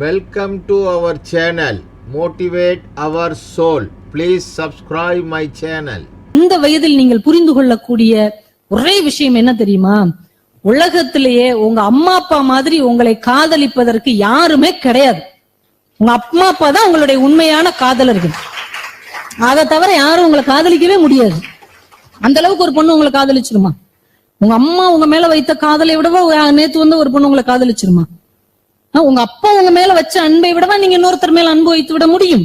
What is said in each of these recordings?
Welcome to our channel motivate our soul please subscribe my channel இந்த வயதில் நீங்கள் புரிந்து கொள்ளக்கூடிய ஒரே விஷயம் என்ன தெரியுமா? உலகத்திலேயே உங்க அம்மா அப்பா மாதிரி உங்களை காதலிப்பதற்கு யாருமே கிடையாது. உங்க அம்மா அப்பா தான் உங்களுடைய உண்மையான காதலர்கள். அதை தவிர யாரும் உங்களை காதலிக்கவே முடியாது. அந்த அளவுக்கு ஒரு பொண்ணு உங்களை காதலிச்சிருமா? உங்க அம்மா உங்க மேல வைத்த காதலை விடவா நேத்து வந்து ஒரு பொண்ணு உங்களை காதலிச்சிருமா? உங்க அப்பா உங்க மேல வச்ச அன்பை விடவா நீங்க இன்னொருத்தர் மேல அன்பு வைத்து விட முடியும்?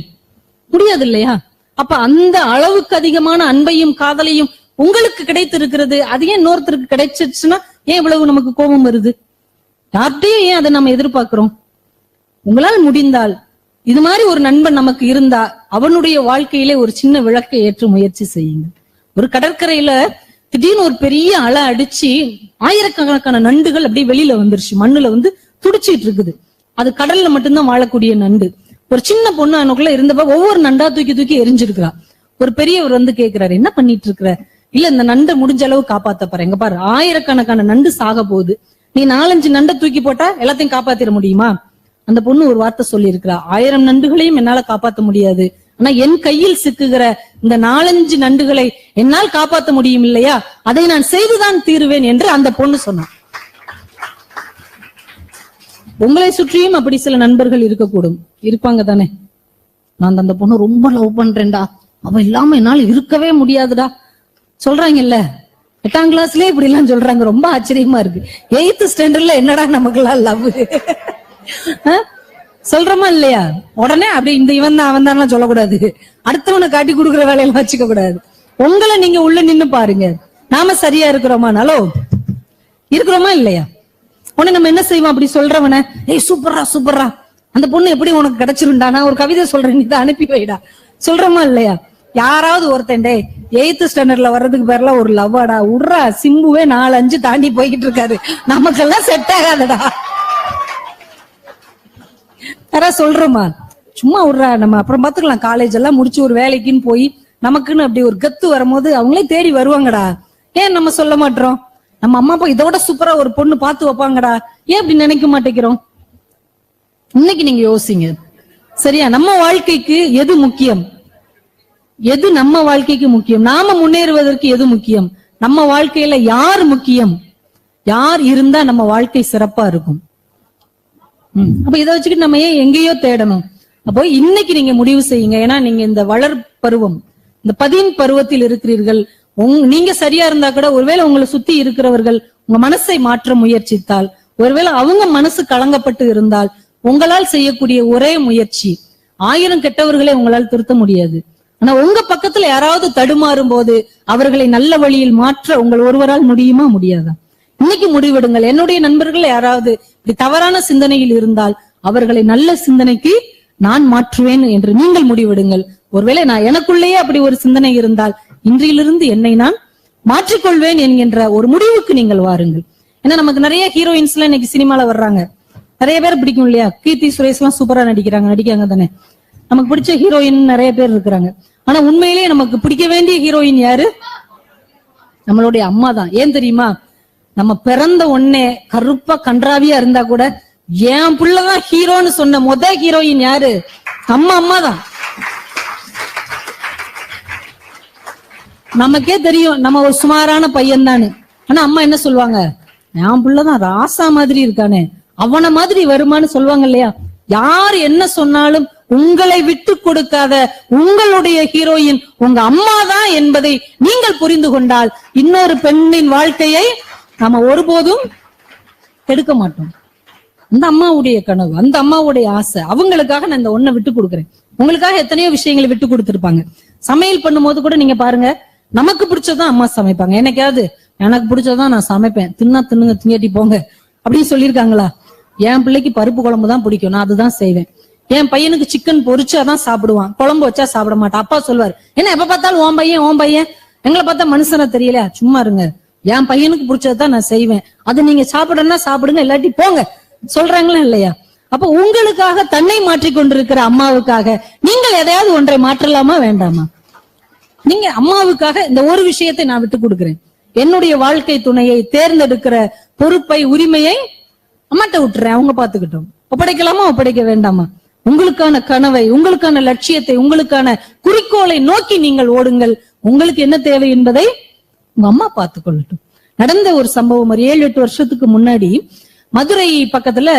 முடியாது இல்லையா? அப்ப அந்த அளவுக்கு அதிகமான அன்பையும் காதலையும் உங்களுக்கு கிடைத்திருக்கிறது அது ஏன் இன்னொருத்தருக்கு கிடைச்சிருச்சுன்னா ஏன் இவ்வளவு நமக்கு கோபம் வருது? யார்கிட்டையும் ஏன் அதை நம்ம எதிர்பார்க்கிறோம்? உங்களால் முடிந்தால் இது மாதிரி ஒரு நண்பன் நமக்கு இருந்தா அவனுடைய வாழ்க்கையிலே ஒரு சின்ன விளக்கை ஏற்ற முயற்சி செய்யுங்க. ஒரு கடற்கரையில திடீர்னு ஒரு பெரிய அலை அடிச்சு ஆயிரக்கணக்கான நண்டுகள் அப்படியே வெளியில வந்துருச்சு. மண்ணுல வந்து துடிச்சிட்டு இருக்குது. அது கடல்ல மட்டும்தான் வாழக்கூடிய நண்டு. ஒரு சின்ன பொண்ணு அவனுக்குள்ள இருந்தப்ப ஒவ்வொரு நண்டா தூக்கி தூக்கி எரிஞ்சிருக்கிறா. ஒரு பெரியவர் வந்து கேக்குறாரு என்ன பண்ணிட்டு இருக்கிற இல்ல இந்த நண்டை முடிஞ்ச அளவு காப்பாத்த பாரு எங்க பாரு ஆயிரக்கணக்கான நண்டு சாக போகுது. நீ நாலஞ்சு நண்டை தூக்கி போட்டா எல்லாத்தையும் காப்பாத்திட முடியுமா? அந்த பொண்ணு ஒரு வார்த்தை சொல்லி இருக்கிறா ஆயிரம் நண்டுகளையும் என்னால காப்பாத்த முடியாது. ஆனா என் கையில் சிக்குகிற இந்த நாலஞ்சு நண்டுகளை என்னால் காப்பாத்த முடியும் இல்லையா? அதை நான் செய்துதான் தீருவேன் என்று அந்த பொண்ணு சொன்னான். உங்களை சுற்றியும் அப்படி சில நண்பர்கள் இருக்கக்கூடும். இருப்பாங்க தானே? நான் அந்த பொண்ணு ரொம்ப லவ் பண்றேன்டா. அவ இல்லாம என்னால இருக்கவே முடியாதுடா. சொல்றாங்கல்ல? எட்டாம் கிளாஸ்லயே இப்படி எல்லாம் சொல்றாங்க. ரொம்ப ஆச்சரியமா இருக்கு. எயித்து ஸ்டாண்டர்ட்ல என்னடா நமக்குலாம் லவ் சொல்றோமா இல்லையா? உடனே அப்படி இந்த இவன் தான் அவன் தான் சொல்லக்கூடாது. அடுத்தவனை காட்டி கொடுக்குற வேலையெல்லாம் வச்சுக்க கூடாது உங்களை நீங்க உள்ள நின்னு பாருங்க. நாம சரியா இருக்கிறோமானாலோ இருக்கிறோமா இல்லையா? உடனே நம்ம என்ன செய்வோம் அப்படி சொல்றவன? ஏய் சூப்பர்ரா சூப்பர்ரா. அந்த பொண்ணு எப்படி உனக்கு கிடைச்சிருண்டா நான் ஒரு கவிதை சொல்றேன் நீ தான் அனுப்பி வைடா. சொல்றோமா இல்லையா? யாராவது ஒருத்தன் டே எயித்து ஸ்டாண்டர்ட்ல வர்றதுக்கு பேர்ல ஒரு லவ்வாடா. உட்றா சிம்புவே நாலு அஞ்சு தாண்டி போய்கிட்டு இருக்காரு. நமக்கெல்லாம் செட் ஆகாதடா. யாரா சொல்றோமா? சும்மா விட்றா நம்ம அப்புறம் பாத்துக்கலாம். காலேஜ் எல்லாம் முடிச்சு ஒரு வேலைக்குன்னு போய் நமக்குன்னு அப்படி ஒரு கத்து வரும்போது அவங்களே தேடி வருவாங்கடா. ஏன் நம்ம சொல்ல மாட்டோம்? நம்ம அம்மா அப்பா இதோட சூப்பரா ஒரு பொண்ணு பார்த்து வைப்பாங்கடா. ஏன் அப்படி நினைக்க மாட்டேங்கிறோம்? இன்னைக்கு நீங்க யோசிங்க. சரியா? நம்ம வாழ்க்கைக்கு எது முக்கியம்? எது நம்ம வாழ்க்கைக்கு முக்கியம்? நாம முன்னேறுவதற்கு எது முக்கியம்? நம்ம வாழ்க்கையில யார் முக்கியம்? யார் இருந்தா நம்ம வாழ்க்கை சிறப்பா இருக்கும்? அப்ப இதை வச்சுக்கிட்டு நம்ம ஏன் எங்கேயோ தேடணும்? அப்போ இன்னைக்கு நீங்க முடிவு செய்யுங்க. ஏன்னா நீங்க இந்த வளர் பருவம் இந்த பதின் பருவத்தில் இருக்கிறீர்கள். உங்- நீங்க சரியா இருந்தா கூட ஒருவேளை உங்களை சுத்தி இருக்கிறவர்கள் உங்க மனசை மாற்ற முயற்சித்தால் ஒருவேளை அவங்க மனசு கலங்கப்பட்டு இருந்தால் உங்களால் செய்யக்கூடிய ஒரே முயற்சி ஆயிரம் கெட்டவர்களை உங்களால் திருத்த முடியாது. ஆனா உங்க பக்கத்துல யாராவது தடுமாறும் போது அவர்களை நல்ல வழியில் மாற்ற உங்கள் ஒருவரால் முடியுமா முடியாதா? இன்னைக்கு முடிவெடுங்கள். என்னுடைய நண்பர்கள் யாராவது இப்படி தவறான சிந்தனையில் இருந்தால் அவர்களை நல்ல சிந்தனைக்கு நான் மாற்றுவேன் என்று நீங்கள் முடிவெடுங்கள். ஒருவேளை நான் எனக்குள்ளேயே அப்படி ஒரு சிந்தனை இருந்தால் இன்றிலிருந்து என்னை நான் மாற்றிக்கொள்வேன் என்கின்ற ஒரு முடிவுக்கு நீங்கள் வாருங்கள். ஏன்னா நமக்கு நிறைய ஹீரோயின்ஸ் எல்லாம் இன்னைக்கு சினிமால வர்றாங்க. நிறைய பேர் பிடிக்கும் இல்லையா? கீர்த்தி சுரேஷ் எல்லாம் சூப்பரா நடிக்கிறாங்க நடிக்காங்க தானே. நமக்கு பிடிச்ச ஹீரோயின் நிறைய பேர் இருக்கிறாங்க. ஆனா உண்மையிலேயே நமக்கு பிடிக்க வேண்டிய ஹீரோயின் யாரு? நம்மளுடைய அம்மா தான். ஏன் தெரியுமா? நம்ம பிறந்த உடனே கருப்பா கன்றாவியா இருந்தா கூட என் பிள்ளைதான் ஹீரோன்னு சொன்ன மொத ஹீரோயின் யாரு? அம்மா அம்மா தான். நமக்கே தெரியும் நம்ம ஒரு சுமாரான பையன் தானு ஆனா அம்மா என்ன சொல்லுவாங்க? என் பிள்ளைதான் ராசா மாதிரி இருக்கானே. அவன மாதிரி வருமான்னு சொல்லுவாங்க இல்லையா? யார் என்ன சொன்னாலும் உங்களை விட்டு கொடுக்காத உங்களுடைய ஹீரோயின் உங்க அம்மா தான் என்பதை நீங்கள் புரிந்து கொண்டால் இன்னொரு பெண்ணின் வாழ்க்கையை நாம ஒருபோதும் எடுக்க மாட்டோம். அந்த அம்மாவுடைய கனவு அந்த அம்மாவுடைய ஆசை அவங்களுக்காக நான் இந்த ஒன்னை விட்டு கொடுக்குறேன். உங்களுக்காக எத்தனையோ விஷயங்களை விட்டு கொடுத்துருப்பாங்க. சமையல் பண்ணும்போது கூட நீங்க பாருங்க நமக்கு பிடிச்சதான் அம்மா சமைப்பாங்க. என்னைக்காவது எனக்கு பிடிச்சதான் நான் சமைப்பேன். தின்னா தின்னுங்க திங்கட்டி போங்க. அப்படின்னு சொல்லியிருக்காங்களா? என் பிள்ளைக்கு பருப்பு குழம்பு தான் பிடிக்கும் நான் அதுதான் செய்வேன். என் பையனுக்கு சிக்கன் பொரிச்சாதான் சாப்பிடுவான். குழம்பு வச்சா சாப்பிட மாட்டான். அப்பா சொல்லுவாரு என்ன எப்ப பார்த்தாலும் ஓன் பையன் ஓன் பையன்? எங்களை பார்த்தா மனுஷனா தெரியலையா சும்மா இருங்க. என் பையனுக்கு பிடிச்சதான் நான் செய்வேன். அது நீங்க சாப்பிடணும்னா சாப்பிடுங்க இல்லாட்டி போங்க. சொல்றாங்களா இல்லையா? அப்ப உங்களுக்காக தன்னை மாற்றிக் கொண்டிருக்கிற அம்மாவுக்காக நீங்கள் எதையாவது ஒன்றை மாற்றலாமா வேண்டாமா? நீங்க அம்மாவுக்காக இந்த ஒரு விஷயத்தை நான் விட்டு கொடுக்குறேன். என்னுடைய வாழ்க்கை துணையை தேர்ந்தெடுக்கிற பொறுப்பை உரிமையை அம்மாட்ட விட்டுறேன். அவங்க பாத்துக்கிட்டோம் ஒப்படைக்கலாமா ஒப்படைக்க வேண்டாமா? உங்களுக்கான கனவை உங்களுக்கான லட்சியத்தை உங்களுக்கான குறிக்கோளை நோக்கி நீங்கள் ஓடுங்கள். உங்களுக்கு என்ன தேவை என்பதை உங்க அம்மா பார்த்து கொள்ளட்டும். நடந்த ஒரு சம்பவம் ஒரு ஏழு எட்டு வருஷத்துக்கு முன்னாடி மதுரை பக்கத்துல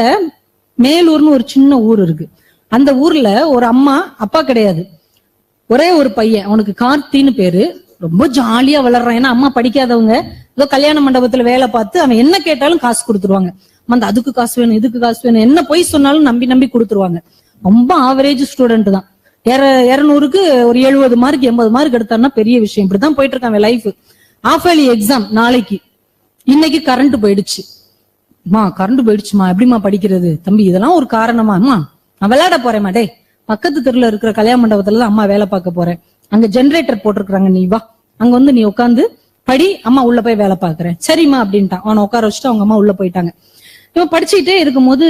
மேலூர்னு ஒரு சின்ன ஊர் இருக்கு. அந்த ஊர்ல ஒரு அம்மா அப்பா கிடையாது. ஒரே ஒரு பையன் அவனுக்கு கார்த்தின்னு பேரு. ரொம்ப ஜாலியா வளர்றான். ஏன்னா அம்மா படிக்காதவங்க ஏதோ கல்யாண மண்டபத்துல வேலை பார்த்து அவன் என்ன கேட்டாலும் காசு கொடுத்துருவாங்க. அந்த அதுக்கு காசு வேணும் இதுக்கு காசு வேணும் என்ன பொய் சொன்னாலும் நம்பி நம்பி கொடுத்துருவாங்க. ரொம்ப ஆவரேஜ் ஸ்டூடெண்ட் தான். இர- இருநூறுக்கு ஒரு எழுபது மார்க் எண்பது மார்க் எடுத்தான்னா பெரிய விஷயம். இப்படிதான் போயிட்டு இருக்காங்க லைஃப் ஆஃப் ஏர்லி எக்ஸாம் நாளைக்கு. இன்னைக்கு கரண்ட் போயிடுச்சு. அம்மா கரண்ட் போயிடுச்சுமா? எப்படிம்மா படிக்கிறது? தம்பி இதெல்லாம் ஒரு காரணமா? அம்மா நான் விளையாட போறேன் டே பக்கத்து தெருல இருக்கிற கல்யாண மண்டபத்துல தான் அம்மா வேலை பார்க்க போறேன். அங்க ஜெனரேட்டர் போட்டிருக்கிறாங்க நீ வா. அங்க வந்து நீ உட்காந்து படி அம்மா உள்ள போய் வேலை பாக்குறேன் சரிம்மா அப்படின்ட்டான் அவனை உட்கார வச்சுட்டு அவங்க அம்மா உள்ள போயிட்டாங்க. இவன் படிச்சுட்டே இருக்கும்போது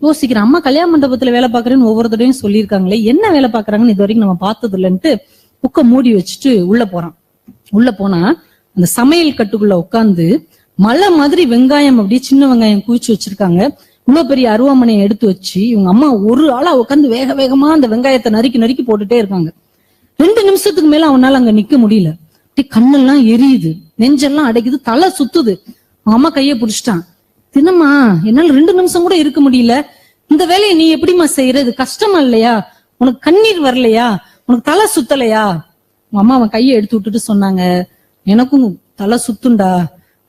யோசிக்கிறேன் அம்மா கல்யாண மண்டபத்துல வேலை பாக்குறேன்னு ஒவ்வொருத்தரையும் சொல்லியிருக்காங்களே என்ன வேலை பாக்குறாங்கன்னு இது வரைக்கும் நம்ம பார்த்தது இல்லைன்ட்டு புக்க மூடி வச்சுட்டு உள்ள போறான். உள்ள போனா அந்த சமையல் கட்டுக்குள்ள உட்கார்ந்து மலை மாதிரி வெங்காயம் அப்படியே சின்ன வெங்காயம் குவிச்சு வச்சிருக்காங்க. இவ்வளவு பெரிய அருவாமனையை எடுத்து வச்சு இவங்க அம்மா ஒரு ஆளா உட்கார்ந்து வேக வேகமா அந்த வெங்காயத்தை நறுக்கி நறுக்கி போட்டுட்டே இருக்காங்க. ரெண்டு நிமிஷத்துக்கு மேல அவனால அங்க நிக்க முடியல. அப்படி கண்ணெல்லாம் எரியுது. நெஞ்செல்லாம் அடைக்குது. தலை சுத்துது. அவன் அம்மா கையை புடிச்சிட்டான். தினமா என்னால ரெண்டு நிமிஷம் கூட இருக்க முடியல. இந்த வேலையை நீ எப்படிம்மா செய்யறது கஷ்டமா இல்லையா? உனக்கு கண்ணீர் வரலையா? உனக்கு தலை சுத்தலையா? உங்க அம்மா அவன் கையை எடுத்து விட்டுட்டு சொன்னாங்க. எனக்கும் தலை சுத்துண்டா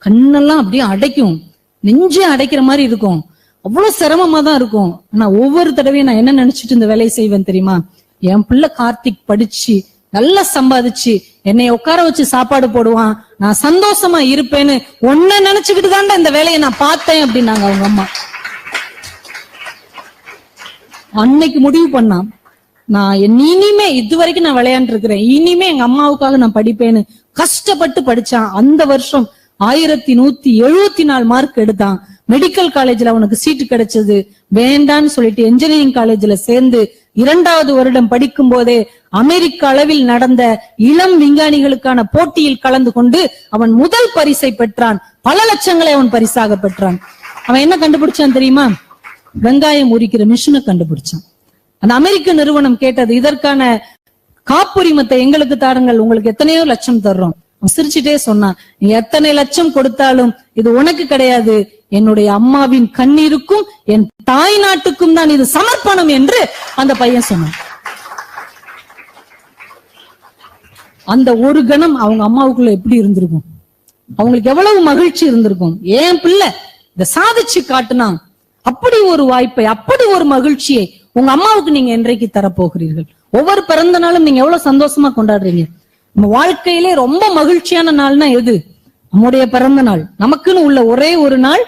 கண்ணெல்லாம் அப்படியே அடைக்கும். நெஞ்சே அடைக்கிற மாதிரி இருக்கும். அவ்வளவு சிரமமா தான் இருக்கும். ஆனா ஒவ்வொரு தடவையும் நான் என்ன நினைச்சிட்டு இந்த வேலையை செய்வேன் தெரியுமா? என் பிள்ளை கார்த்திக் படிச்சு நல்லா சம்பாதிச்சு என்னை உட்கார வச்சு சாப்பாடு போடுவான். நான் சந்தோஷமா இருப்பேன்னு ஒன்ன நினைச்சுக்கிட்டு தாண்டா இந்த வேலையை நான் பார்த்தேன் அப்படின்னாங்க அவங்க அம்மா. அன்னைக்கு முடிவு பண்ணான். நான் இனிமே இது வரைக்கும் நான் விளையாண்டு இருக்கிறேன். இனிமே எங்க அம்மாவுக்காக நான் படிப்பேன்னு கஷ்டப்பட்டு படிச்சான். அந்த வருஷம் ஆயிரத்தி நூத்தி எழுபத்தி நாலு மார்க் எடுத்தான். மெடிக்கல் காலேஜ்ல அவனுக்கு சீட்டு கிடைச்சது. வேண்டான்னு சொல்லிட்டு என்ஜினியரிங் காலேஜ்ல சேர்ந்து இரண்டாவது வருடம் படிக்கும் போதே அமெரிக்க அளவில் நடந்த இளம் விஞ்ஞானிகளுக்கான போட்டியில் கலந்து கொண்டு அவன் முதல் பரிசை பெற்றான். பல லட்சங்களை அவன் பரிசாக பெற்றான். அவன் என்ன கண்டுபிடிச்சான் தெரியுமா? வெங்காயம் உரிக்கிற மிஷினை கண்டுபிடிச்சான். அந்த அமெரிக்க நிறுவனம் கேட்டது இதற்கான காப்புரிமத்தை எங்களுக்கு தாருங்கள் உங்களுக்கு எத்தனையோ லட்சம் தர்றோம். அவன் சிரிச்சுட்டே சொன்னான். நீ எத்தனை லட்சம் கொடுத்தாலும் இது உனக்கு கிடையாது. என்னுடைய அம்மாவின் கண்ணீருக்கும் என் தாய் நாட்டுக்கும் தான் இது சமர்ப்பணம் என்று அந்த பையன் சொன்னான். அந்த ஒரு கணம் அவங்க அம்மாவுக்குள்ள எப்படி இருந்திருக்கும்? அவங்களுக்கு எவ்வளவு மகிழ்ச்சி இருந்திருக்கும்? ஏன் பிள்ளை இதை சாதிச்சு காட்டுனான். அப்படி ஒரு வாய்ப்பை அப்படி ஒரு மகிழ்ச்சியை உங்க அம்மாவுக்கு நீங்க என்றைக்கு தரப்போகிறீர்கள்? ஒவ்வொரு பிறந்த நாளும் நீங்க எவ்வளவு சந்தோஷமா கொண்டாடுறீங்க? நம்ம வாழ்க்கையிலே ரொம்ப மகிழ்ச்சியான நாள்னா எது? நம்முடைய பிறந்த நாள். நமக்குன்னு உள்ள ஒரே ஒரு நாள்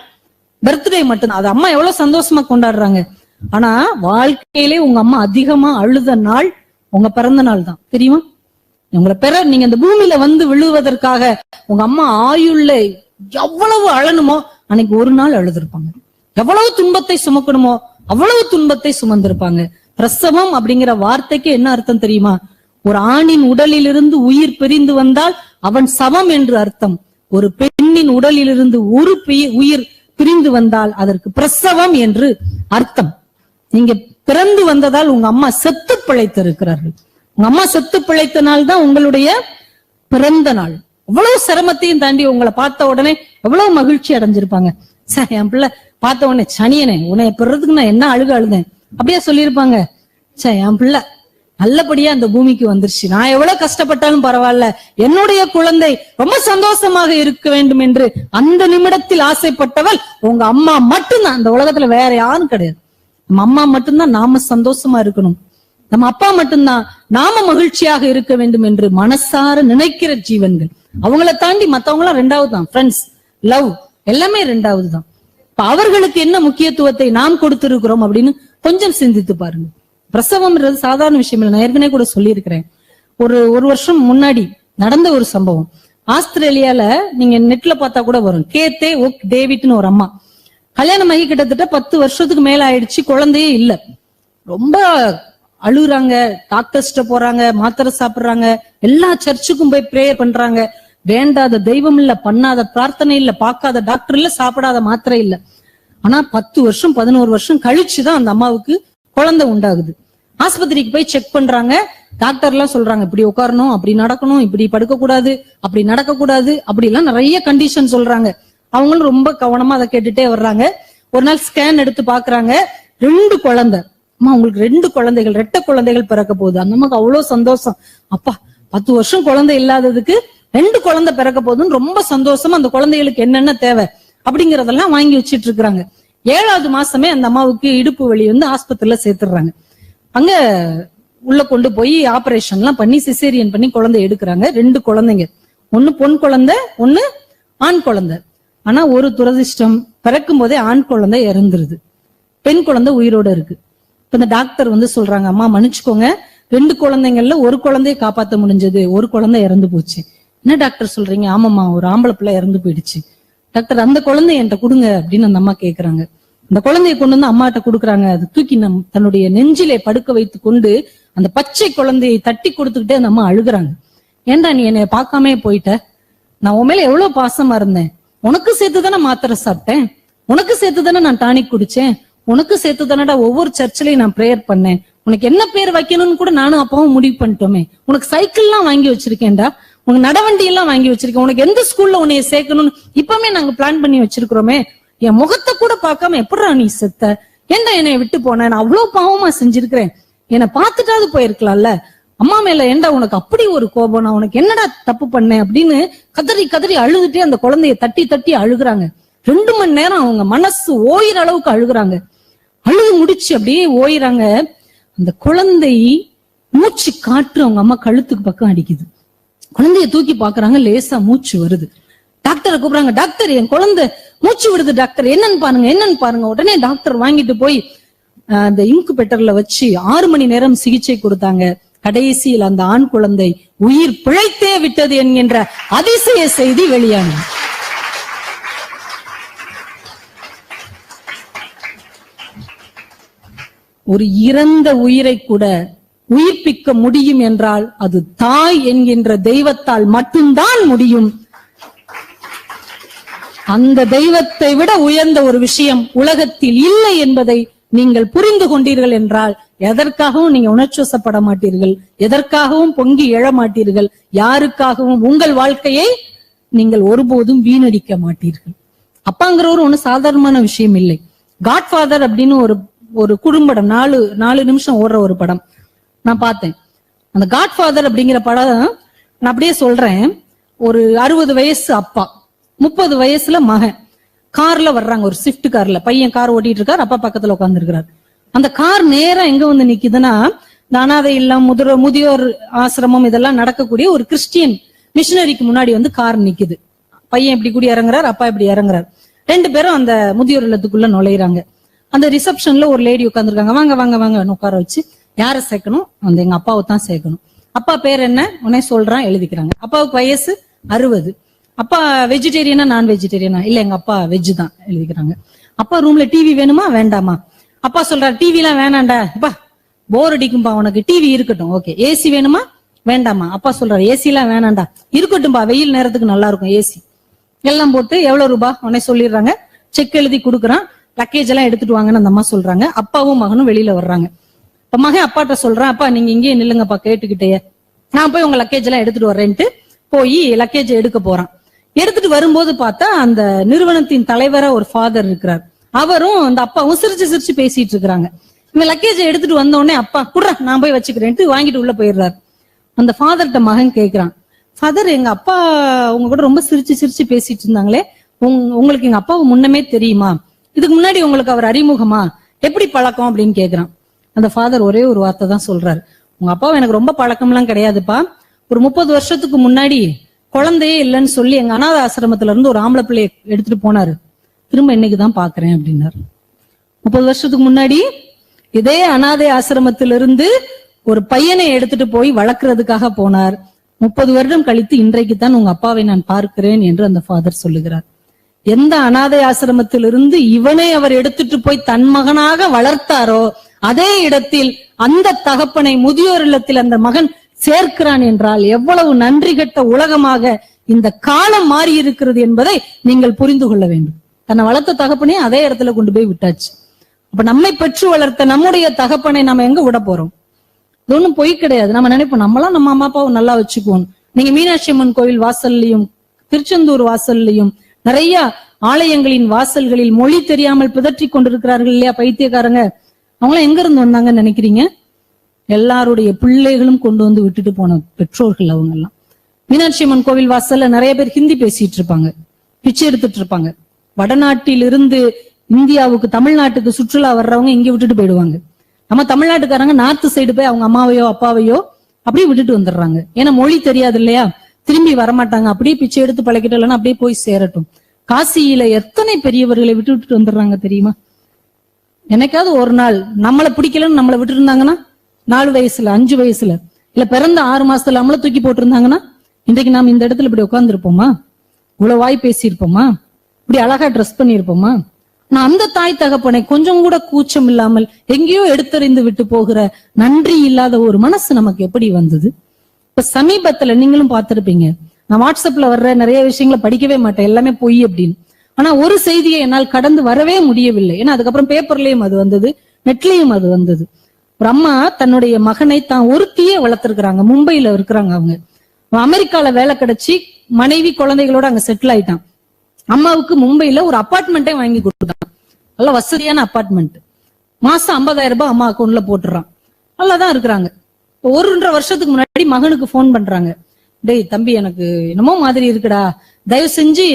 பர்த்டே மட்டும்தான். அது அம்மா எவ்வளவு சந்தோஷமா கொண்டாடுறாங்க. ஆனா வாழ்க்கையிலே உங்க அம்மா அதிகமா அழுத நாள் உங்க பிறந்த நாள் தான் தெரியுமா? உங்களை பெற நீங்க இந்த பூமியில வந்து விழுவதற்காக உங்க அம்மா ஆயுள்ல எவ்வளவு அழணுமோ அன்னைக்கு ஒரு நாள் அழுதுருப்பாங்க. எவ்வளவு துன்பத்தை சுமக்கணுமோ அவ்வளவு துன்பத்தை சுமந்திருப்பாங்க. பிரசவம் அப்படிங்கிற வார்த்தைக்கு என்ன அர்த்தம் தெரியுமா? ஒரு ஆணின் உடலிலிருந்து உயிர் பிரிந்து வந்தால் அவன் சவம் என்று அர்த்தம். ஒரு பெண்ணின் உடலிலிருந்து ஒரு உயிர் பிரிந்து வந்தால் அதற்கு பிரசவம் என்று அர்த்தம். நீங்க பிறந்து வந்ததால் உங்க அம்மா செத்து பிழைத்திருக்கிறார்கள். உங்க அம்மா செத்து பிழைத்த நாள் தான் உங்களுடைய பிறந்த நாள். எவ்வளவு சிரமத்தையும் தாண்டி உங்களை பார்த்த உடனே எவ்வளவு மகிழ்ச்சி அடைஞ்சிருப்பாங்க. சார் என் பிள்ளை பார்த்த உடனே சனியனே உன்னை பிறதுக்கு நான் என்ன அழுக அழுதேன்? அப்படியே சொல்லியிருப்பாங்க. சார் என் பிள்ளை நல்லபடியா அந்த பூமிக்கு வந்துருச்சு. நான் எவ்வளவு கஷ்டப்பட்டாலும் பரவாயில்ல. என்னுடைய குழந்தை ரொம்ப சந்தோஷமாக இருக்க வேண்டும் என்று அந்த நிமிடத்தில் ஆசைப்பட்டவள் உங்க அம்மா மட்டும்தான். அந்த உலகத்துல வேற யாரும் கிடையாது. நம்ம அம்மா மட்டும்தான் நாம சந்தோஷமா இருக்கணும். நம்ம அப்பா மட்டும்தான் நாம மகிழ்ச்சியாக இருக்க வேண்டும் என்று மனசார நினைக்கிற ஜீவன்கள். அவங்கள தாண்டி மத்தவங்களாம் ரெண்டாவது தான் ஃப்ரெண்ட்ஸ் லவ் எல்லாமே ரெண்டாவது தான் இப்ப அவர்களுக்கு என்ன முக்கியத்துவத்தை நாம் கொடுத்திருக்கிறோம் அப்படின்னு கொஞ்சம் சிந்தித்து பாருங்க. பிரசவம்ன்றது சாதாரண விஷயம் இல்லை. நான் ஏற்கனவே கூட சொல்லியிருக்கிறேன். ஒரு ஒரு வருஷம் முன்னாடி நடந்த ஒரு சம்பவம். ஆஸ்திரேலியால நீங்க நெட்ல பார்த்தா கூட வரும். கேத்தே ஒக் டேவிட்னு ஒரு அம்மா. கல்யாணம் ஆகி கிட்டத்தட்ட பத்து வருஷத்துக்கு மேல ஆயிடுச்சு. குழந்தையே இல்ல. ரொம்ப அழுகுறாங்க. டாக்டர்ஸ்ட போறாங்க. மாத்திரை சாப்பிடுறாங்க. எல்லா சர்ச்சுக்கும் போய் ப்ரேயர் பண்றாங்க. வேண்டாத தெய்வம் இல்ல பண்ணாத பிரார்த்தனை இல்ல பார்க்காத டாக்டர் இல்ல சாப்பிடாத மாத்திரை இல்ல. ஆனா பத்து வருஷம் பதினோரு வருஷம் கழிச்சுதான் அந்த அம்மாவுக்கு குழந்தை உண்டாகுது. ஆஸ்பத்திரிக்கு போய் செக் பண்றாங்க. டாக்டர் எல்லாம் சொல்றாங்க இப்படி உட்காரணும் அப்படி நடக்கணும் இப்படி படுக்க கூடாது அப்படி நடக்க கூடாது அப்படி எல்லாம் நிறைய கண்டிஷன் சொல்றாங்க. அவங்களும் ரொம்ப கவனமா அதை கேட்டுட்டே வர்றாங்க. ஒரு நாள் ஸ்கேன் எடுத்து பாக்குறாங்க ரெண்டு குழந்தை. அம்மா உங்களுக்கு ரெண்டு குழந்தைகள் ரெட்ட குழந்தைகள் பிறக்க போகுது. அந்த அம்மாக்கு அவ்வளவு சந்தோஷம். அப்பா பத்து வருஷம் குழந்தை இல்லாததுக்கு ரெண்டு குழந்தை பிறக்க போகுதுன்னு ரொம்ப சந்தோஷமா அந்த குழந்தைகளுக்கு என்னென்ன தேவை அப்படிங்கறதெல்லாம் வாங்கி வச்சிட்டு இருக்காங்க ஏழாவது மாசமே அந்த அம்மாவுக்கு இடுப்பு வலி வந்து ஆஸ்பத்திரியில சேர்த்துடுறாங்க. அங்க உள்ள கொண்டு போய் ஆபரேஷன் எல்லாம் பண்ணி சிசேரியன் பண்ணி குழந்தை எடுக்கிறாங்க. ரெண்டு குழந்தைங்க. ஒன்னு பொன் குழந்தை ஒண்ணு ஆண் குழந்தை. ஆனா ஒரு துரதிர்ஷ்டம் பிறக்கும் போதே ஆண் குழந்தை இறந்துருது. பெண் குழந்தை உயிரோட இருக்கு. இப்ப இந்த டாக்டர் வந்து சொல்றாங்க அம்மா மன்னிச்சுக்கோங்க. ரெண்டு குழந்தைங்கள்ல ஒரு குழந்தைய காப்பாத்த முடிஞ்சது. ஒரு குழந்தை இறந்து போச்சு. என்ன டாக்டர் சொல்றீங்க? ஆமாம்மா ஒரு ஆம்பளை பிள்ளை இறந்து போயிடுச்சு. டாக்டர் அந்த குழந்தை என்கிட்ட கொடுங்க அப்படின்னு அந்த அம்மா கேக்குறாங்க. அந்த குழந்தைய கொண்டு வந்து அம்மாட்ட கொடுக்குறாங்க. அது தூக்கி நம் தன்னுடைய நெஞ்சிலே படுக்க வைத்து கொண்டு அந்த பச்சை குழந்தையை தட்டி கொடுத்துக்கிட்டே அந்த அம்மா அழுகுறாங்க. ஏன்டா நீ என்னை பார்க்காமே போயிட்ட? நான் உன் மேல எவ்வளவு பாசமா இருந்தேன்? உனக்கு சேர்த்து தானே மாத்திரை சாப்பிட்டேன். உனக்கு சேர்த்து தானே நான் டானிக் குடிச்சேன். உனக்கு சேர்த்து தானடா ஒவ்வொரு சர்ச்சிலையும் நான் ப்ரேயர் பண்ணேன். உனக்கு என்ன பேர் வைக்கணும்னு கூட நானும் அப்பாவும் முடிவு பண்ணிட்டோமே. உனக்கு சைக்கிள்லாம் வாங்கி வச்சிருக்கேன்டா. உனக்கு நடவண்டி எல்லாம் வாங்கி வச்சிருக்கேன். உனக்கு எந்த ஸ்கூல்ல உன்னைய சேர்க்கணும்னு இப்பவுமே நாங்க பிளான் பண்ணி வச்சிருக்கிறோமே. என் முகத்தை கூட பார்க்காம எப்படா நீ செத்த? ஏன்டா என்னை விட்டு போன? நான் அவ்வளவு பாவமா செஞ்சிருக்கிறேன். என்னை பார்த்துட்டாவது போயிருக்கலாம்ல? அம்மா மேல ஏண்டா உனக்கு அப்படி ஒரு கோபம்? நான் உனக்கு என்னடா தப்பு பண்ணேன் அப்படின்னு கதறி கதறி அழுதுட்டே அந்த குழந்தைய தட்டி தட்டி அழுகுறாங்க. ரெண்டு மணி நேரம் அவங்க மனசு ஓயிற அளவுக்கு அழுகுறாங்க. அழுது முடிச்சு அப்படியே ஓயிறாங்க. அந்த குழந்தை மூச்சு காற்று அவங்க அம்மா கழுத்துக்கு பக்கம் அடிக்குது. குழந்தைய தூக்கி பாக்குறாங்க லேசா மூச்சு வருது. டாக்டரை கூப்பிடுறாங்க. டாக்டர் என் குழந்தை மூச்சு விடுது டாக்டர். என்னன்னு பாருங்க என்னன்னு பாருங்க. உடனே டாக்டர் வாங்கிட்டு போய் அந்த இங்கு பெட்டர்ல வச்சு ஆறு மணி நேரம் சிகிச்சை கொடுத்தாங்க. கடைசியில் அந்த ஆண் குழந்தை உயிர் பிழைத்தே விட்டது என்கின்ற அதிசய செய்தி வெளியானது. ஒரு இறந்த உயிரை கூட உயிர்ப்பிக்க முடியும் என்றால் அது தாய் என்கின்ற தெய்வத்தால் மட்டும்தான் முடியும். அந்த தெய்வத்தை விட உயர்ந்த ஒரு விஷயம் உலகத்தில் இல்லை என்பதை நீங்கள் புரிந்து கொண்டீர்கள் என்றால் எதற்காகவும் நீங்க உணர்ச்சிவசப்பட மாட்டீர்கள் எதற்காகவும் பொங்கி எழ மாட்டீர்கள் யாருக்காகவும் உங்கள் வாழ்க்கையை நீங்கள் ஒருபோதும் வீணடிக்க மாட்டீர்கள். அப்பாங்கிறவர் ஒண்ணு சாதாரணமான விஷயம் இல்லை. காட்ஃபாதர் அப்படின்னு ஒரு ஒரு குறும்படம் நாலு நாலு நிமிஷம் ஓடுற ஒரு படம். நான் பார்த்தேன். அந்த காட்ஃபாதர் அப்படிங்கிற படம் நான் அப்படியே சொல்றேன். ஒரு அறுபது வயசு அப்பா. முப்பது வயசுல மகன். கார்ல வர்றாங்க ஒரு ஸ்விஃப்ட் கார்ல. பையன் கார் ஓட்டிட்டு இருக்காரு அப்பா பக்கத்துல உட்கார்ந்து இருக்கிறார் அந்த கார் நேரம் எங்க வந்து நிக்குதுன்னா இந்த அனாதை இல்லம் முதிர முதியோர் ஆசிரமம் இதெல்லாம் நடக்கக்கூடிய ஒரு கிறிஸ்டியன் மிஷினரிக்கு முன்னாடி வந்து கார் நிக்குது. பையன் இப்படி கூடி இறங்குறாரு அப்பா இப்படி இறங்குறாரு. ரெண்டு பேரும் அந்த முதியோர் இல்லத்துக்குள்ள நுழையிறாங்க. அந்த ரிசப்ஷன்ல ஒரு லேடி உட்காந்துருக்காங்க வாங்க வாங்க வாங்க உட்கார வச்சு யாரை சேர்க்கணும்? அந்த எங்க அப்பாவை தான் சேர்க்கணும். அப்பா பேர் என்ன? உடனே சொல்றான் எழுதிக்கிறாங்க. அப்பாவுக்கு வயசு அறுபது. அப்பா வெஜிடேரியனா நான் வெஜிடேரியனா இல்ல எங்க அப்பா வெஜ் தான் எழுதிக்கிறாங்க. அப்பா ரூம்ல டிவி வேணுமா? வேண்டாமா? அப்பா சொல்றாரு டிவி எல்லாம் வேணாண்டா அப்பா போர் அடிக்கும்பா உனக்கு. டிவி இருக்கட்டும். ஓகே ஏசி வேணுமா? வேண்டாமா? அப்பா சொல்றாரு ஏசி எல்லாம் வேணாண்டா இருக்கட்டும்பா. வெயில் நேரத்துக்கு நல்லா இருக்கும் ஏசி எல்லாம் போட்டு எவ்வளவு ரூபாய் உடனே சொல்லிடுறாங்க. செக் எழுதி கொடுக்குறான். லக்கேஜ் எல்லாம் எடுத்துட்டு வாங்கன்னு அந்த அம்மா சொல்றாங்க. அப்பாவும் மகனும் வெளியில வர்றாங்க. இப்ப மகன் அப்பாட்ட சொல்றான் அப்பா நீங்க இங்கேயே நில்லுங்கப்பா. கேட்டுக்கிட்டே. நான் போய் உங்க லக்கேஜ் எல்லாம் எடுத்துட்டு வரேன்ட்டு. போய் லக்கேஜ் எடுக்க போறான். எடுத்துட்டு வரும்போது பார்த்தா அந்த நிறுவனத்தின் தலைவரா ஒரு ஃபாதர் இருக்கிறார். அவரும் அந்த அப்பாவும் சிரிச்சு சிரிச்சு பேசிட்டு இருக்கிறாங்க. இவங்க லக்கேஜை எடுத்துட்டு வந்த உடனே அப்பா குடுற நான் போய் வச்சுக்கிறேன்ட்டு வாங்கிட்டு உள்ள போயிடுறாரு. அந்த ஃபாதர்கிட்ட மகன் கேட்கிறான் ஃபாதர் எங்க அப்பா உங்க கூட ரொம்ப சிரிச்சு சிரிச்சு பேசிட்டு இருந்தாங்களே. உங் உங்களுக்கு எங்க அப்பாவை முன்னமே தெரியுமா? இதுக்கு முன்னாடி உங்களுக்கு அவர் அறிமுகமா? எப்படி பழக்கம்? அப்படின்னு கேக்குறான். அந்த ஃபாதர் ஒரே ஒரு வார்த்தை தான் சொல்றாரு. உங்க அப்பாவை எனக்கு ரொம்ப பழக்கம்லாம் கிடையாதுப்பா. ஒரு முப்பது வருஷத்துக்கு முன்னாடி குழந்தையே இல்லைன்னு சொல்லி எங்க அனாத ஆசிரமத்துல இருந்து ஒரு ஆம்பளை பிள்ளைய எடுத்துட்டு போனாரு. திரும்ப இன்னைக்குதான் பாக்குறேன் அப்படின்னாரு. முப்பது வருஷத்துக்கு முன்னாடி இதே அனாதை ஆசிரமத்திலிருந்து ஒரு பையனை எடுத்துட்டு போய் வளர்க்கறதுக்காக போனார். முப்பது வருடம் கழித்து இன்றைக்கு தான் உங்க அப்பாவை நான் பார்க்கிறேன் என்று அந்த ஃபாதர் சொல்லுகிறார். எந்த அனாதை ஆசிரமத்திலிருந்து இவனை அவர் எடுத்துட்டு போய் தன் மகனாக வளர்த்தாரோ அதே இடத்தில் அந்த தகப்பனை முதியோர் இல்லத்தில் அந்த மகன் சேர்க்கிறான் என்றால் எவ்வளவு நன்றி கெட்ட உலகமாக இந்த காலம் மாறி இருக்கிறது என்பதை நீங்கள் புரிந்து கொள்ள வேண்டும். தன்னை வளர்த்த தகப்பனே அதே இடத்துல கொண்டு போய் விட்டாச்சு. அப்ப நம்மை பெற்று வளர்த்த நம்முடைய தகப்பனை நம்ம எங்க விட போறோம்? இது ஒண்ணும் பொய் கிடையாது. நம்ம நினைப்போம் நம்மளாம் நம்ம அம்மா அப்பாவை நல்லா வச்சுக்குவோம். நீங்க மீனாட்சி அம்மன் கோவில் வாசல்லையும் திருச்செந்தூர் வாசல்லையும் நிறைய ஆலயங்களின் வாசல்களில் மொழி தெரியாமல் பிதற்றி கொண்டிருக்கிறார்கள் இல்லையா பைத்தியக்காரங்க? அவங்களாம் எங்க இருந்து வந்தாங்கன்னு நினைக்கிறீங்க? எல்லாருடைய பிள்ளைகளும் கொண்டு வந்து விட்டுட்டு போன பெற்றோர்கள் அவங்க எல்லாம் மீனாட்சி அம்மன் கோவில் வாசல்ல நிறைய பேர் ஹிந்தி பேசிட்டு இருப்பாங்க. பிச்சை எடுத்துட்டு இருப்பாங்க. வடநாட்டிலிருந்து இந்தியாவுக்கு தமிழ்நாட்டுக்கு சுற்றுலா வர்றவங்க இங்க விட்டுட்டு போயிடுவாங்க. நம்ம தமிழ்நாட்டுக்காரங்க நார்த் சைடு போய் அவங்க அம்மாவையோ அப்பாவையோ அப்படியே விட்டுட்டு வந்துடுறாங்க. ஏன்னா மொழி தெரியாது இல்லையா? திரும்பி வரமாட்டாங்க. அப்படியே பிச்சை எடுத்து பழக்கிட்டு இல்லைன்னா அப்படியே போய் சேரட்டும். காசியில எத்தனை பெரியவர்களை விட்டு விட்டுட்டு வந்துடுறாங்க தெரியுமா? என்னைக்காவது ஒரு நாள் நம்மளை பிடிக்கலன்னு நம்மளை விட்டு இருந்தாங்கன்னா நாலு வயசுல அஞ்சு வயசுல. இல்ல பிறந்த ஆறு மாசத்துல நம்மள தூக்கி போட்டிருந்தாங்கன்னா இன்றைக்கு நாம இந்த இடத்துல இப்படி உட்காந்துருப்போமா இவ்வளவு வாய் பேசியிருப்போமா? இப்படி அழகா ட்ரெஸ் பண்ணியிருப்போமா? நான் அந்த தாய் தகப்பனை கொஞ்சம் கூட கூச்சம் இல்லாமல் எங்கேயோ எடுத்தறிந்து விட்டு போகிற நன்றி இல்லாத ஒரு மனசு நமக்கு எப்படி வந்தது? இப்ப சமீபத்துல நீங்களும் பார்த்திருப்பீங்க. நான் வாட்ஸ்அப்ல வர்ற நிறைய விஷயங்களை படிக்கவே மாட்டேன். எல்லாமே பொய் அப்படின்னு. ஆனா ஒரு செய்தியை என்னால் கடந்து வரவே முடியவில்லை. ஏன்னா அதுக்கப்புறம் பேப்பர்லயும் அது வந்தது நெட்லயும் அது வந்தது. ஒரு அம்மா தன்னுடைய மகனை தான் ஒருத்தியே வளர்த்துருக்குறாங்க. மும்பையில இருக்கிறாங்க அவங்க. அமெரிக்கால வேலை கிடைச்சி மனைவி குழந்தைகளோட அங்க செட்டில் ஆயிட்டான். அம்மாவுக்கு மும்பையில ஒரு அபார்ட்மெண்ட்டே வாங்கி கொடுத்துட்டான் நல்ல வசதியான அபார்ட்மெண்ட் மாசம் 50000 ரூபாய் அம்மா அக்கௌண்ட்ல போட்டுறான் நல்லாதான் இருக்கிறாங்க. இப்போ வருஷத்துக்கு முன்னாடி மகனுக்கு போன் பண்றாங்க. டேய் தம்பி எனக்கு என்னமோ மாதிரி இருக்குடா. தயவு செஞ்சு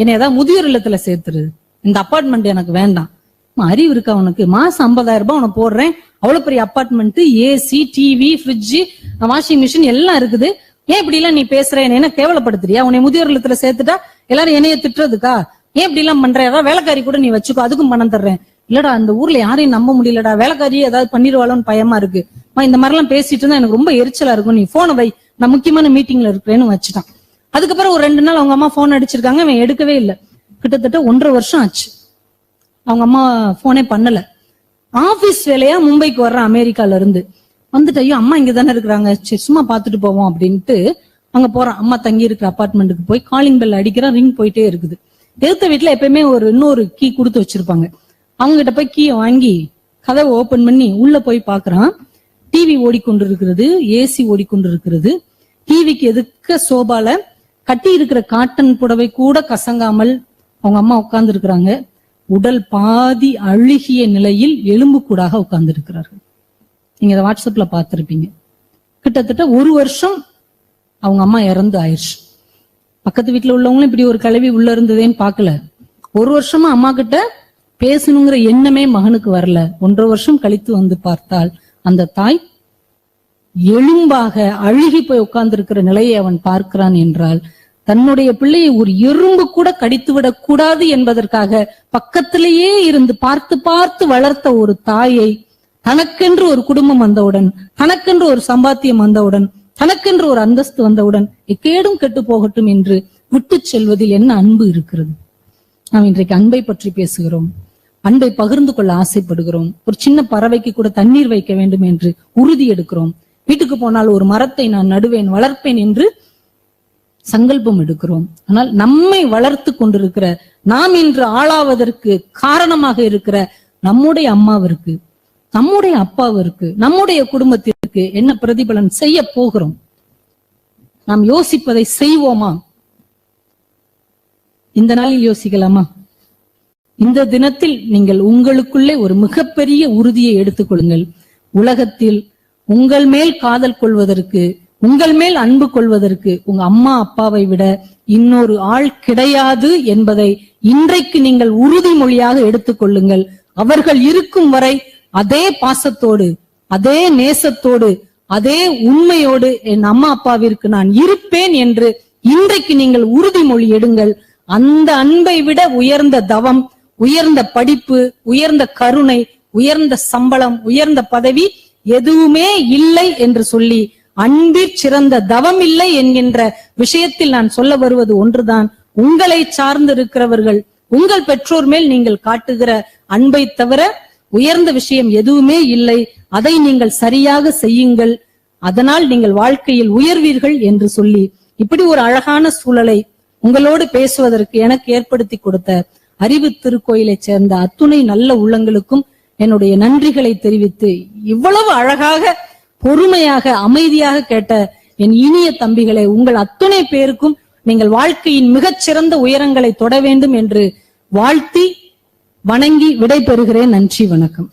என்னை ஏதாவது முதியோர் இல்லத்துல சேர்த்துரு. இந்த அப்பார்ட்மெண்ட் எனக்கு வேண்டாம். அறிவு இருக்கா உனக்கு? மாசம் 50000 ரூபாய் உனக்கு போடுறேன். அவ்வளவு பெரிய apartment AC TV fridge washing machine எல்லாம் இருக்குது. ஏன் இப்படி எல்லாம் நீ பேசுற? என்ன கேவலப்படுத்துறியா? உன்னை முதியோர் இல்லத்துல சேர்த்துட்டா எல்லாரும் என்னைய திட்டுறதுக்கா? ஏன் இப்படி எல்லாம் பண்ற? ஏதாவது வேலைக்காரி கூட நீ வச்சுக்கோ அதுக்கும் பணம் தர்றேன். இல்லடா அந்த ஊர்ல யாரையும் நம்ப முடியலடா. வேலைக்காரி ஏதாவது பண்ணிடுவாளோன்னு பயமா இருக்கு. இந்த மாதிரி எல்லாம் பேசிட்டு இருந்தா எனக்கு ரொம்ப எரிச்சலா இருக்கும். நீ போன வை. நான் முக்கியமான மீட்டிங்ல இருக்கிறேன்னு வச்சுட்டான். அதுக்கப்புறம் ஒரு ரெண்டு நாள் அவங்க அம்மா போன் அடிச்சிருக்காங்க. அவன் எடுக்கவே இல்லை. கிட்டத்தட்ட ஒன்றரை வருஷம் ஆச்சு. அவங்க அம்மா போனே பண்ணல. ஆபீஸ் வேலையா மும்பைக்கு வர்ற அமெரிக்கால இருந்து. வந்துட்டு ஐயோ அம்மா இங்க தானே இருக்கிறாங்க. சரி சும்மா பாத்துட்டு போவோம் அப்படின்ட்டு அங்க போறான். அம்மா தங்கி இருக்கிற அப்பார்ட்மெண்ட்டுக்கு போய் காலிங் பெல் அடிக்கிறான் ரிங் போயிட்டே இருக்குது. எதிர்த்த வீட்டுல எப்பயுமே ஒரு இன்னொரு கீ கொடுத்து வச்சிருப்பாங்க. அவங்க கிட்ட போய் கீயை வாங்கி கதவை ஓபன் பண்ணி உள்ள போய் பாக்குறான். டிவி ஓடிக்கொண்டிருக்கிறது ஏசி ஓடிக்கொண்டிருக்கிறது. டிவிக்கு எதுக்க சோபால கட்டி இருக்கிற காட்டன் புடவை கூட கசங்காமல் அவங்க அம்மா உட்கார்ந்து இருக்கிறாங்க உடல் பாதி அழுகிய நிலையில் எலும்பு கூடாக உட்கார்ந்து இருக்கிறார்கள் நீங்க இதை வாட்ஸ்அப்ல பார்த்திருப்பீங்க. கிட்டத்தட்ட ஒரு வருஷம் அவங்க அம்மா இறந்து ஆயிடுச்சு. பக்கத்து வீட்டுல உள்ளவங்களும் இப்படி ஒரு கலவி உள்ள இருந்ததேன்னு பார்க்கல. ஒரு வருஷமா அம்மா கிட்ட பேசணுங்கிற எண்ணமே மகனுக்கு வரல. ஒன்றரை வருஷம் கழித்து வந்து பார்த்தால் அந்த தாய் எலும்பாக அழுகி போய் உட்கார்ந்து இருக்கிற நிலையை அவன் பார்க்கிறான் என்றால் தன்னுடைய பிள்ளையை ஒரு எறும்பு கூட கடித்து விடக் கூடாது என்பதற்காக பக்கத்திலேயே இருந்து பார்த்து பார்த்து வளர்த்த ஒரு தாயை தனக்கென்று ஒரு குடும்பம் வந்தவுடன் தனக்கென்று ஒரு சம்பாத்தியம் வந்தவுடன் தனக்கென்று ஒரு அந்தஸ்து வந்தவுடன் எக்கேடும் கெட்டு போகட்டும் என்று விட்டு செல்வதில் என்ன அன்பு இருக்கிறது? நாம் இன்றைக்கு அன்பை பற்றி பேசுகிறோம். அன்பை பகிர்ந்து கொள்ள ஆசைப்படுகிறோம். ஒரு சின்ன பறவைக்கு கூட தண்ணீர் வைக்க வேண்டும் என்று உறுதி எடுக்கிறோம். வீட்டுக்கு போனால் ஒரு மரத்தை நான் நடுவேன் வளர்ப்பேன் என்று சங்கல்பம் எடுக்கிறோம். ஆனால் நம்மை வளர்த்து கொண்டிருக்கிற நாம் இன்று ஆளாவதற்கு காரணமாக இருக்கிற நம்முடைய அம்மாவிற்கு நம்முடைய அப்பாவிற்கு நம்முடைய குடும்பத்திற்கு என்ன பிரதிபலன் செய்ய போகிறோம்? நாம் யோசிப்பதை செய்வோமா? இந்த நாளில் யோசிக்கலாமா? இந்த தினத்தில் நீங்கள் உங்களுக்குள்ளே ஒரு மிகப்பெரிய உறுதியை எடுத்துக்கொள்ளுங்கள் உலகத்தில் உங்கள் மேல் காதல் கொள்வதற்கு உங்கள் மேல் அன்பு கொள்வதற்கு உங்க அம்மா அப்பாவை விட இன்னொரு ஆள் கிடையாது என்பதை இன்றைக்கு நீங்கள் உறுதிமொழியாக எடுத்துக்கொள்ளுங்கள் அவர்கள் இருக்கும் வரை அதே பாசத்தோடு அதே நேசத்தோடு அதே உண்மையோடு என் அம்மா அப்பாவிற்கு நான் இருப்பேன் என்று இன்றைக்கு நீங்கள் உறுதிமொழி எடுங்கள். அந்த அன்பை விட உயர்ந்த தவம் உயர்ந்த படிப்பு உயர்ந்த கருணை உயர்ந்த சம்பளம் உயர்ந்த பதவி எதுவுமே இல்லை என்று சொல்லி அன்பிற் சிறந்த தவம் இல்லை என்கின்ற விஷயத்தில் நான் சொல்ல வருவது ஒன்றுதான். உங்களை சார்ந்து இருக்கிறவர்கள் உங்கள் பெற்றோர் மேல் நீங்கள் காட்டுகிற அன்பை தவிர உயர்ந்த விஷயம் எதுவுமே இல்லை. அதை நீங்கள் சரியாக செய்யுங்கள். அதனால் நீங்கள் வாழ்க்கையில் உயர்வீர்கள் என்று சொல்லி இப்படி ஒரு அழகான சூழலை உங்களோடு பேசுவதற்கு எனக்கு ஏற்படுத்தி கொடுத்த அறிவு திருக்கோயிலைச் சேர்ந்த அத்துணை நல்ல உள்ளங்களுக்கும் என்னுடைய நன்றிகளை தெரிவித்து இவ்வளவு அழகாக பொறுமையாக அமைதியாக கேட்ட என் இனிய தம்பிகளை உங்கள் அத்துணை பேருக்கும் நீங்கள் வாழ்க்கையின் மிகச் சிறந்த உயரங்களை தொட வேண்டும் என்று வாழ்த்தி வணங்கி விடை பெறுகிறேன் நன்றி வணக்கம்.